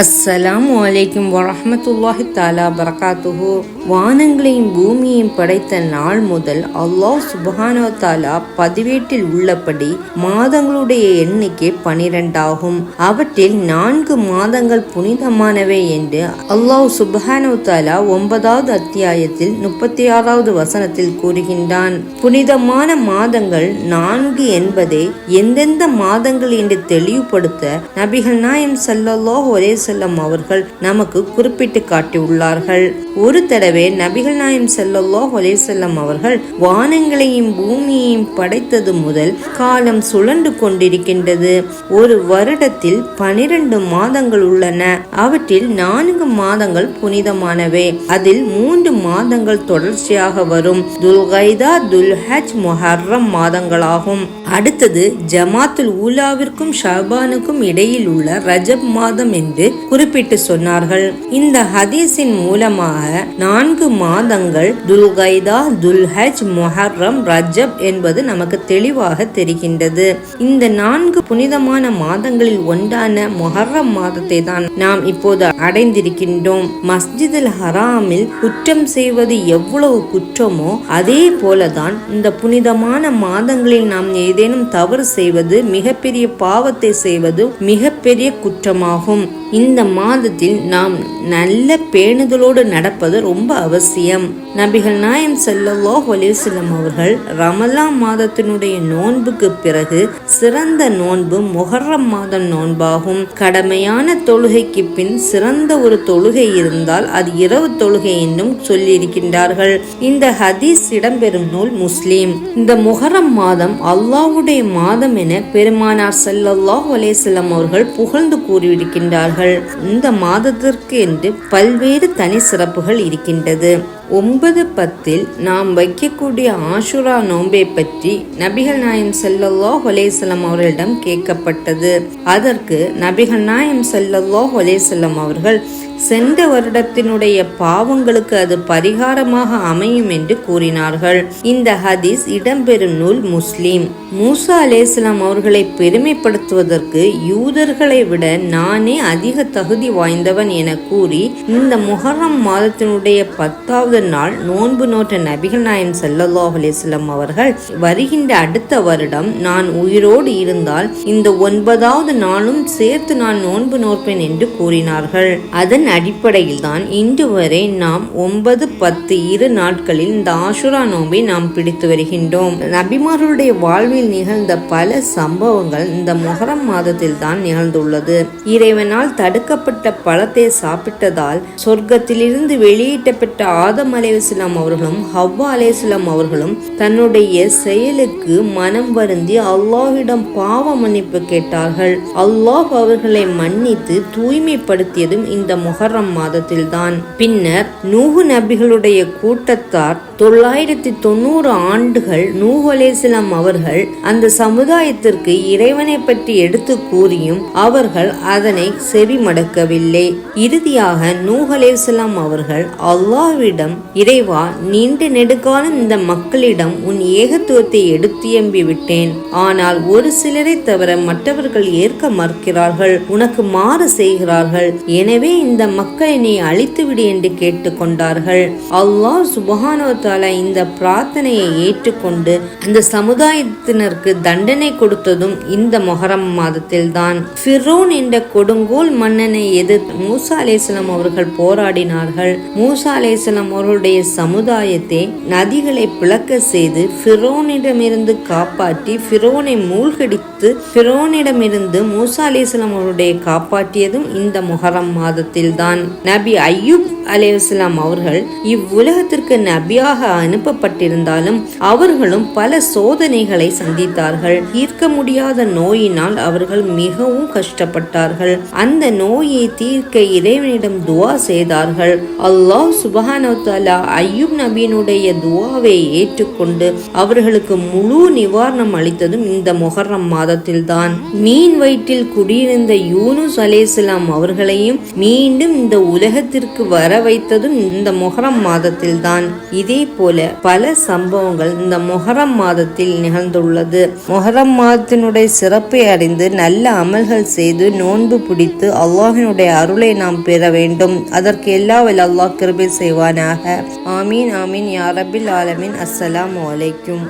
அஸ்ஸலாமு அலைக்கும் வரமத்துல்லாஹி தாலா பரகாத்துஹு. வானங்களையும் பூமியையும் படைத்த நாள் முதல் அல்லாஹ் சுபஹானோ தாலா பதிவேட்டில் உள்ளபடி மாதங்களுடைய எண்ணிக்கை பனிரெண்டாகும். அவற்றில் நான்கு மாதங்கள் புனிதமானவை என்று அல்லாஹ் சுபஹானோ தாலா ஒன்பதாவது அத்தியாயத்தில் முப்பத்தி ஆறாவது வசனத்தில் கூறுகின்றான். புனிதமான மாதங்கள் நான்கு என்பதை எந்தெந்த மாதங்கள் என்று தெளிவுபடுத்த நபிகள் நாயம் ஸல்லல்லாஹு ஒரே செல்லம் அவர்கள் நமக்கு குறிப்பிட்டு காட்டியுள்ளார்கள். ஒரு தடவை நபிகள் நாயம் ஸல்லல்லாஹு அலைஹி செல்லம் அவர்கள் வானங்களையும் பூமியையும் படைத்தது முதல் காலம் சுழண்டு கொண்டிருக்கின்றது. ஒரு வருடத்தில் பனிரெண்டு மாதங்கள் உள்ளன. அவற்றில் நான்கு மாதங்கள் புனிதமானவை. அதில் மூன்று மாதங்கள் தொடர்ச்சியாக வரும். துல்கைதா துல்ஹஜ் முஹர்ரம் மாதங்களாகும். அடுத்தது ஜமாத்துல் ஊலாவிற்கும் ஷாபானுக்கும் இடையில் உள்ள ரஜப் மாதம் என்று குறிப்பிட்டு சொன்னார்கள். இந்த ஹதீஸின் மூலமாக நான்கு மாதங்கள் துல்கைதா துல்ஹஜ் மொஹர்ரம் ரஜப் என்பது நமக்கு தெளிவாக தெரிகின்றது. இந்த நான்கு புனிதமான மாதங்களில் ஒன்றான மொஹர்ரம் மாதத்தை தான் நாம் இப்போது அடைந்திருக்கின்றோம். மஸ்ஜிதில் ஹராமில் குற்றம் செய்வது எவ்வளவு குற்றமோ அதே போலதான் இந்த புனிதமான மாதங்களில் நாம் ஏதேனும் தவறு செய்வது மிகப்பெரிய பாவத்தை செய்வது மிகப்பெரிய குற்றமாகும். இந்த மாதத்தில் நாம் நல்ல பேணுதலோடு நடப்பது ரொம்ப அவசியம். நபிகள் நாயம் ஸல்லல்லாஹு அலைஹி அவர்கள் ரமலான் மாதத்தினுடைய நோன்புக்கு பிறகு சிறந்த நோன்பு முஹர்ரம் மாதம் நோன்பாகும். கடமையான தொழுகைக்கு பின் சிறந்த ஒரு தொழுகை இருந்தால் அது இரவு தொழுகை என்றும் சொல்லியிருக்கின்றார்கள். இந்த ஹதீஸ் இடம்பெறும் நூல் முஸ்லீம். இந்த முகரம் மாதம் அல்லாஹ்வுடைய மாதம் என பெருமானார் ஸல்லல்லாஹு அலேசல்லம் அவர்கள் புகழ்ந்து கூறியிருக்கின்றார்கள். இந்த மாதத்திற்கு என்று பல்வேறு தனி சிறப்புகள் இருக்கின்றது. ஒன்பது பத்தில் நாம் வைக்கக்கூடிய ஆஷுரா நோன்பை பற்றி நபிகள் நாயம் செல்லல்லோ அலைஹி அவர்களிடம் கேட்கப்பட்டது. அதற்கு நபிகள் நாயம் செல்லல்லோ அலைஹி அவர்கள் சென்ற வருடத்தினுடைய பாவங்களுக்கு அது பரிகாரமாக அமையும் என்று கூறினார்கள். இந்த ஹதீஸ் இடம்பெறும் நூல் முஸ்லீம். மூசா அலேஸ்லாம் அவர்களை பெருமைப்படுத்துவதற்கு யூதர்களை விட நானே அதிக தகுதி வாய்ந்தவன் என கூறி இந்த முகரம் மாதத்தினுடைய பத்தாவது நாள் நோன்பு நோட்ட நபிகள் நாயம் ஸல்லல்லாஹு அலிஸ்லம் அவர்கள் வருகின்ற அடுத்த வருடம் நான் உயிரோடு இருந்தால் இந்த ஒன்பதாவது நாளும் சேர்த்து நான் நோன்பு நோற்பேன் என்று கூறினார்கள். அதன் அடிப்படையில் தான் இன்று வரை நாம் ஒன்பது பத்து இரு நாட்களில் இந்த ஆஷுரா நோன்பை நாம் பிடித்து வருகின்றோம். நபிமார்களுடைய வாழ்வில் நிகழ்ந்த பல சம்பவங்கள் இந்த மொஹரம் மாதத்தில் தான் நிகழ்ந்துள்ளது. இறைவனால் தடுக்கப்பட்ட பழத்தை சாப்பிட்டதால் சொர்க்கத்திலிருந்து வெளியிட்டப்பட்ட ஆதம் அலைவசலாம் அவர்களும் ஹவ்வா அலேஸ்லாம் அவர்களும் தன்னுடைய செயலுக்கு மனம் வருந்தி அல்லாஹ்விடம் பாவ மன்னிப்பு கேட்டார்கள். அல்லாஹ் அவர்களை மன்னித்து தூய்மைப்படுத்தியதும் இந்த முகரம் மாதத்தில்தான். பின்னர் நூகு நபிகளுடைய கூட்டத்தார் தொள்ளாயிரத்தி தொண்ணூறு ஆண்டுகள் நூஹ் அவர்கள் அந்த சமுதாயத்திற்கு இறைவனை பற்றி எடுத்து கூறியும் அவர்கள் அதனை செவிமடக்கவில்லை. இறுதியாக நூஹலேசலாம் அவர்கள் அல்லாவிடம் இறைவா நீண்ட நெடுக்காலம் இந்த மக்களிடம் உன் ஏகத்துவத்தை எடுத்தியம்பி விட்டேன் ஆனால் ஒரு சிலரை தவிர மற்றவர்கள் ஏற்க மறுக்கிறார்கள் உனக்கு மாறு செய்கிறார்கள். எனவே இந்த மக்களை நீ அழித்துவிடு என்று கேட்டுக்கொண்டார்கள் அல்லாஹ் சுபஹானோ தாலா இந்த பிரார்த்தனையை ஏற்றுக்கொண்டு அந்த சமுதாயத்தினருக்கு தண்டனை கொடுத்ததும் இந்த மொஹரம் மாதத்தில் தான். ஃபிரோன் என்ற கொடுங்கோல் மன்னனை எதிர்த்து மூசா அலேசலம் அவர்கள் போராடினார்கள். மூசா அலேசலம் அவர்களுடைய சமுதாயத்தை நதிகளை பிளக்க செய்து ஃபிரோனிடமிருந்து காப்பாற்றி ஃபிரோனை மூழ்கடித்து ஃபிரோனிடமிருந்து மூசா அலேசலம் அவருடைய காப்பாற்றியதும் இந்த முஹரம் மாதத்தில்தான் நபி ஐயூப் அலேவசலாம் அவர்கள் இவ்வுலகத்திற்கு நபியாக அனுப்பப்பட்டிருந்தாலும் அவர்களும் பல சோதனைகளை சந்தித்தார்கள். தீர்க்க முடியாத நோயினால் அவர்கள் மிகவும் கஷ்டப்பட்டார்கள். அந்த நோயை தீர்க்க இறைவனிடம் துவா செய்தார்கள். அல்லாஹ் சுபஹானோ ஐயூப் நபியினுடைய துவாவை ஏற்றுக்கொண்டு அவர்களுக்கு முழு நிவாரணம் அளித்ததும் இந்த மொஹர்ரம் மாதத்தில்தான். மீன் வயிற்றில் குடியிருந்த யூனுஸ் அலேசலாம் அவர்களையும் மீண்டும் இந்த உலகத்திற்கு வர வைத்ததும் இந்த மொஹரம் மாதத்தில்தான். இதே போல பல சம்பவங்கள் இந்த மொஹரம் மாதத்தில் நிகழ்ந்துள்ளது. மொஹரம் மாதத்தினுடைய சிறப்பை அறிந்து நல்ல அமல்கள் செய்து நோன்பு பிடித்து அல்லாஹினுடைய அருளை நாம் பெற வேண்டும். அதற்கு எல்லா வல்ல அல்லாஹ் கிருபை செய்வானாக. ஆமீன் ஆமீன் யாரபில் ஆலமின். அஸ்ஸலாம் வலைக்கும்